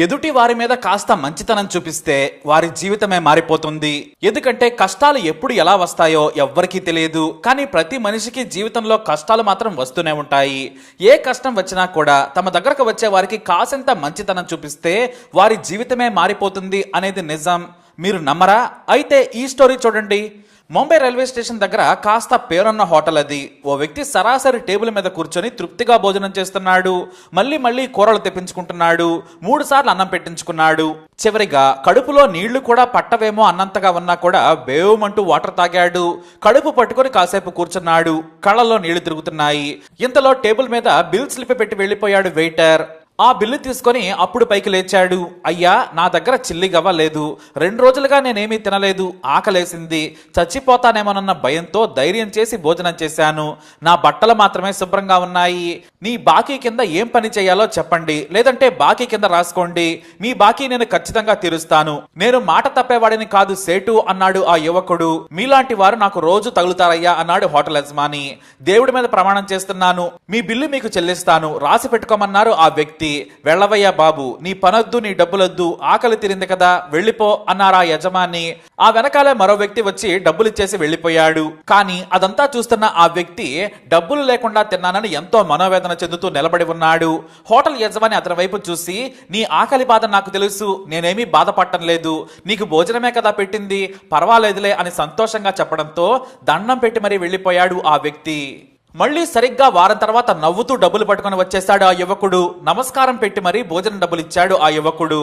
ఎదుటి వారి మీద కాస్త మంచితనం చూపిస్తే వారి జీవితమే మారిపోతుంది. ఎందుకంటే కష్టాలు ఎప్పుడు ఎలా వస్తాయో ఎవ్వరికీ తెలియదు. కానీ ప్రతి మనిషికి జీవితంలో కష్టాలు మాత్రం వస్తూనే ఉంటాయి. ఏ కష్టం వచ్చినా కూడా తమ దగ్గరకు వచ్చే వారికి కాసంత మంచితనం చూపిస్తే వారి జీవితమే మారిపోతుంది అనేది నిజం. మీరు నమ్మరా? అయితే ఈ స్టోరీ చూడండి. ముంబై రైల్వే స్టేషన్ దగ్గర కాస్త పేరున్న హోటల్ అది. ఓ వ్యక్తి సరాసరి టేబుల్ మీద కూర్చొని తృప్తిగా భోజనం చేస్తున్నాడు. మళ్ళీ మళ్ళీ కూరలు తెప్పించుకుంటున్నాడు. మూడు సార్లు అన్నం పెట్టించుకున్నాడు. చివరిగా కడుపులో నీళ్ళు కూడా పట్టవేమో అన్నంతగా ఉన్నా కూడా బేవమంటూ వాటర్ తాగాడు. కడుపు పట్టుకొని కాసేపు కూర్చున్నాడు. కళ్ళలో నీళ్ళు తిరుగుతున్నాయి. ఇంతలో టేబుల్ మీద బిల్ స్లిప్ పెట్టి వెళ్ళిపోయాడు వెయిటర్. ఆ బిల్లు తీసుకొని అప్పుడు పైకి లేచాడు. అయ్యా నా దగ్గర చిల్లి గవ్వ లేదు. రెండు రోజులుగా నేనేమీ తినలేదు. ఆకలేసింది. చచ్చిపోతానేమోనన్న భయంతో ధైర్యం చేసి భోజనం చేశాను. నా బట్టలు మాత్రమే శుభ్రంగా ఉన్నాయి. నీ బాకీ కింద ఏం పని చేయాలో చెప్పండి. లేదంటే బాకీ కింద రాసుకోండి. మీ బాకీ నేను ఖచ్చితంగా తీరుస్తాను. నేను మాట తప్పేవాడిని కాదు సేటు అన్నాడు ఆ యువకుడు. మీలాంటి వారు నాకు రోజు తగులుతారయ్యా అన్నాడు హోటల్ యజమాని. దేవుడి మీద ప్రమాణం చేస్తున్నాను. మీ బిల్లు మీకు చెల్లిస్తాను. రాసి పెట్టుకోమన్నారు ఆ వ్యక్తి. వెళ్ళవయ్యా బాబు నీ పనొద్దు నీ డబ్బులొద్దు ఆకలి తీరింది కదా వెళ్ళిపో అన్నారా యజమాని. ఆ వెనకాలే మరో వ్యక్తి వచ్చి డబ్బులు ఇచ్చేసి వెళ్ళిపోయాడు. కానీ అదంతా చూస్తున్న ఆ వ్యక్తి డబ్బులు లేకుండా తిన్నానని ఎంతో మనోవేదన చెందుతూ నిలబడి ఉన్నాడు. హోటల్ యజమాని అతని వైపు చూసి నీ ఆకలి బాధ నాకు తెలుసు నేనేమీ బాధపడటం లేదు నీకు భోజనమే కదా పెట్టింది పర్వాలేదులే అని సంతోషంగా చెప్పడంతో దండం పెట్టి మరీ వెళ్ళిపోయాడు ఆ వ్యక్తి. మళ్ళీ సరిగ్గా వారం తర్వాత నవ్వుతూ డబ్బులు పట్టుకొని వచ్చేశాడు ఆ యువకుడు. నమస్కారం పెట్టి మరీ భోజనం డబ్బులు ఇచ్చాడు ఆ యువకుడు.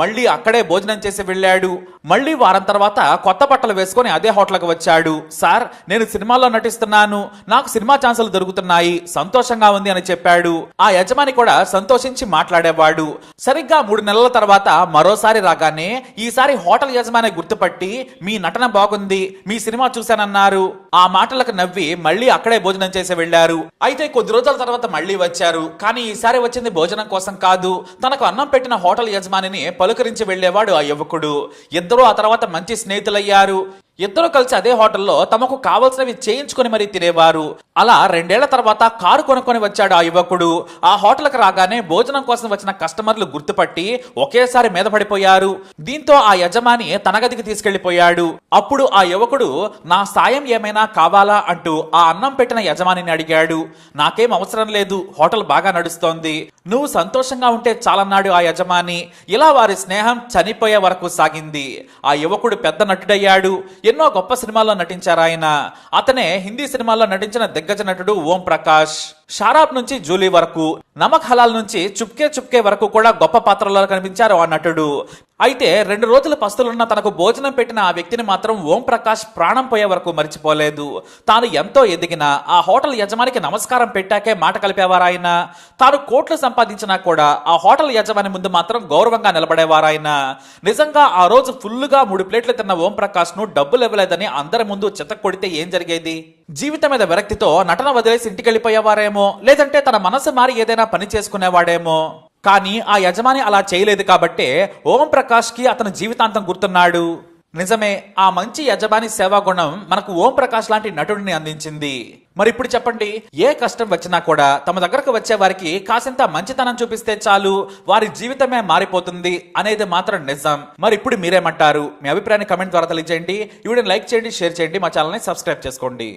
మళ్ళీ అక్కడే భోజనం చేసి వెళ్ళాడు. మళ్ళీ వారం తర్వాత కొత్త బట్టలు వేసుకొని అదే హోటల్కి వచ్చాడు. సార్ నేను సినిమాలో నటిస్తున్నాను. నాకు సినిమా ఛాన్సులు దొరుకుతున్నాయి. సంతోషంగా ఉంది అని చెప్పాడు. ఆ యజమాని కూడా సంతోషించి మాట్లాడేవాడు. సరిగ్గా మూడు నెలల తర్వాత మరోసారి రాగానే ఈసారి హోటల్ యజమాని గుర్తుపట్టి మీ నటన బాగుంది. మీ సినిమా చూశానన్నారు. ఆ మాటలకు నవ్వి మళ్ళీ అక్కడే భోజనం చేసి వెళ్ళారు అయితే కొద్ది రోజుల తర్వాత మళ్ళీ వచ్చారు. కానీ ఈసారి వచ్చింది భోజనం కోసం కాదు. తనకు అన్నం పెట్టిన హోటల్ యజమానిని పలుకరించి వెళ్ళేవాడు ఆ యువకుడు. ఇద్దరూ ఆ తర్వాత మంచి స్నేహితులయ్యారు. ఇద్దరు కలిసి అదే హోటల్లో తమకు కావలసినవి చేయించుకొని మరీ తినేవారు. అలా రెండేళ్ళ తర్వాత కారు కొనుక్కొని వచ్చాడు ఆ యువకుడు. ఆ హోటల్కి రాగానే భోజనం కోసం వచ్చిన కస్టమర్లు గుర్తుపట్టి ఒకేసారి మీద పడిపోయారు. దీంతో ఆ యజమాని తన గదికి తీసుకెళ్ళిపోయాడు అప్పుడు ఆ యువకుడు నా సాయం ఏమైనా కావాలా? అంటూ ఆ అన్నం పెట్టిన యజమానిని అడిగాడు. నాకేం అవసరం లేదు. హోటల్ బాగా నడుస్తోంది. నువ్వు సంతోషంగా ఉంటే చాలన్నాడు ఆ యజమాని. ఇలా వారి స్నేహం చనిపోయే వరకు సాగింది. ఆ యువకుడు పెద్ద నటుడయ్యాడు. ఎన్నో గొప్ప సినిమాల్లో నటించారు ఆయన అతనే హిందీ సినిమాల్లో నటించిన దిగ్గజ నటుడు ఓం ప్రకాష్. షారాబ్ నుంచి జూలీ వరకు నమక్ హలాల్ నుంచి చుప్కే చుప్కే వరకు కూడా గొప్ప పాత్రలో కనిపించారు ఆ నటుడు. అయితే రెండు రోజులు పస్తులున్న తనకు భోజనం పెట్టిన ఆ వ్యక్తిని మాత్రం ఓం ప్రకాష్ ప్రాణం పోయే వరకు మర్చిపోలేదు. తాను ఎంతో ఎదిగినా ఆ హోటల్ యజమానికి నమస్కారం పెట్టాకే మాట కలిపేవారాయన. తాను కోట్లు సంపాదించినా కూడా ఆ హోటల్ యజమాని ముందు మాత్రం గౌరవంగా నిలబడేవారాయన. నిజంగా ఆ రోజు ఫుల్లుగా మూడు ప్లేట్లు తిన్న ఓం ప్రకాష్ను డబ్బులు ఇవ్వలేదని అందరి ముందు చితక్ కొడితే ఏం జరిగేది? జీవితం మీద విరక్తితో నటన వదిలేసి ఇంటికి వెళ్ళిపోయేవారేమో? లేదంటే తన మనసు మారి ఏదైనా పని చేసుకునేవాడేమో? కానీ ఆ యజమాని అలా చేయలేదు కాబట్టే ఓం ప్రకాష్కి అతను జీవితాంతం గుర్తున్నాడు. నిజమే ఆ మంచి యజమాని సేవా గుణం మనకు ఓం ప్రకాష్ లాంటి నటుడిని అందించింది. మరి ఇప్పుడు చెప్పండి ఏ కష్టం వచ్చినా కూడా తమ దగ్గరకు వచ్చే వారికి కాసింత మంచితనం చూపిస్తే చాలు వారి జీవితమే మారిపోతుంది అనేది మాత్రం నిజం. మరి ఇప్పుడు మీరేమంటారు? మీ అభిప్రాయాన్ని కమెంట్ ద్వారా తెలియజేయండి. ఈ వీడియోని లైక్ చేయండి షేర్ చేయండి మా ఛానల్ని సబ్స్క్రైబ్ చేసుకోండి.